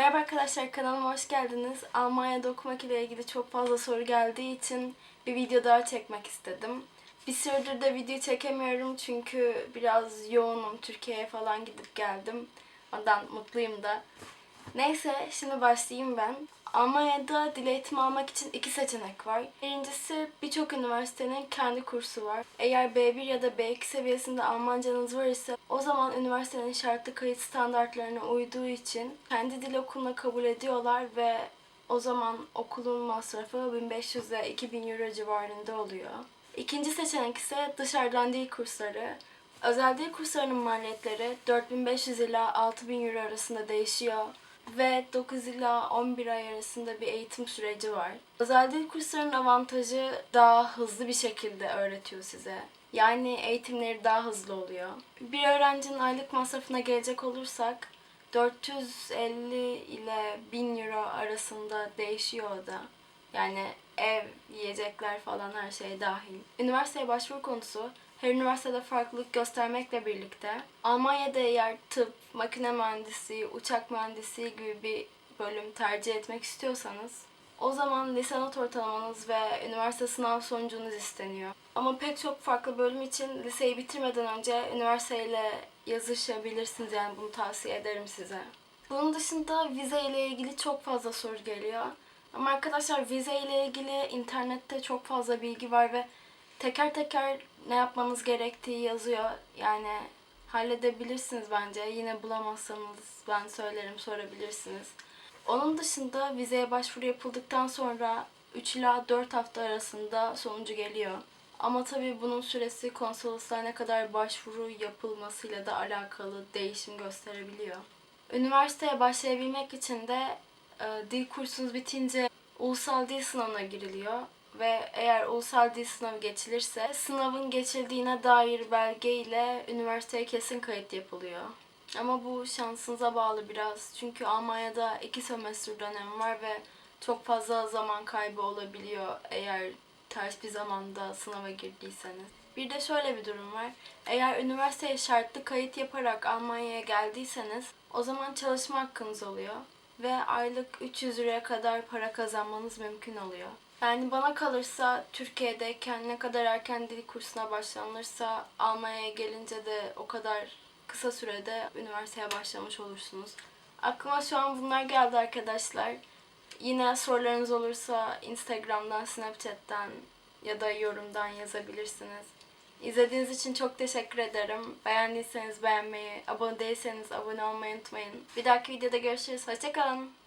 Merhaba arkadaşlar kanalıma hoş geldiniz. Almanya'da okumak ile ilgili çok fazla soru geldiği için bir video daha çekmek istedim. Bir süredir de video çekemiyorum çünkü biraz yoğunum. Türkiye'ye falan gidip geldim. Ondan mutluyum da. Neyse şimdi başlayayım ben. Almanya'da dil eğitimi almak için iki seçenek var. Birincisi birçok üniversitenin kendi kursu var. Eğer B1 ya da B2 seviyesinde Almancanız var ise o zaman üniversitenin şartlı kayıt standartlarına uyduğu için kendi dil okuluna kabul ediyorlar ve o zaman okulun masrafı 1500 ile 2000 euro civarında oluyor. İkinci seçenek ise dışarıdan dil kursları. Özel dil kurslarının maliyetleri 4500 ila 6000 euro arasında değişiyor ve 9 ila 11 ay arasında bir eğitim süreci var. Özel dil kurslarının avantajı daha hızlı bir şekilde öğretiyor size. Yani eğitimleri daha hızlı oluyor. Bir öğrencinin aylık masrafına gelecek olursak 450 ile 1000 euro arasında değişiyor o da. Yani ev, yiyecekler falan her şey dahil. Üniversiteye başvuru konusu her üniversitede farklılık göstermekle birlikte Almanya'da eğer tıp, makine mühendisliği, uçak mühendisliği gibi bir bölüm tercih etmek istiyorsanız o zaman lise not ortalamanız ve üniversite sınav sonucunuz isteniyor. Ama pek çok farklı bölüm için liseyi bitirmeden önce üniversiteyle yazışabilirsiniz yani bunu tavsiye ederim size. Bunun dışında vize ile ilgili çok fazla soru geliyor. Ama arkadaşlar vize ile ilgili internette çok fazla bilgi var ve teker teker ne yapmanız gerektiği yazıyor. Yani halledebilirsiniz bence. Yine bulamazsanız ben söylerim sorabilirsiniz. Onun dışında vizeye başvuru yapıldıktan sonra 3 ila 4 hafta arasında sonucu geliyor. Ama tabii bunun süresi konsolosluğa ne kadar başvuru yapılmasıyla da alakalı değişim gösterebiliyor. Üniversiteye başlayabilmek için de dil kursunuz bitince ulusal dil sınavına giriliyor ve eğer ulusal dil sınavı geçilirse sınavın geçildiğine dair belge ile üniversiteye kesin kayıt yapılıyor. Ama bu şansınıza bağlı biraz. Çünkü Almanya'da iki sömestr dönemi var ve çok fazla zaman kaybı olabiliyor eğer ters bir zamanda sınava girdiyseniz. Bir de şöyle bir durum var. Eğer üniversiteye şartlı kayıt yaparak Almanya'ya geldiyseniz o zaman çalışma hakkınız oluyor ve aylık 300 liraya kadar para kazanmanız mümkün oluyor. Yani bana kalırsa Türkiye'deyken ne kadar erken dil kursuna başlanırsa Almanya'ya gelince de o kadar kısa sürede üniversiteye başlamış olursunuz. Aklıma şu an bunlar geldi arkadaşlar. Yine sorularınız olursa Instagram'dan, Snapchat'ten ya da yorumdan yazabilirsiniz. İzlediğiniz için çok teşekkür ederim. Beğendiyseniz beğenmeyi, abone değilseniz abone olmayı unutmayın. Bir dahaki videoda görüşürüz. Hoşçakalın.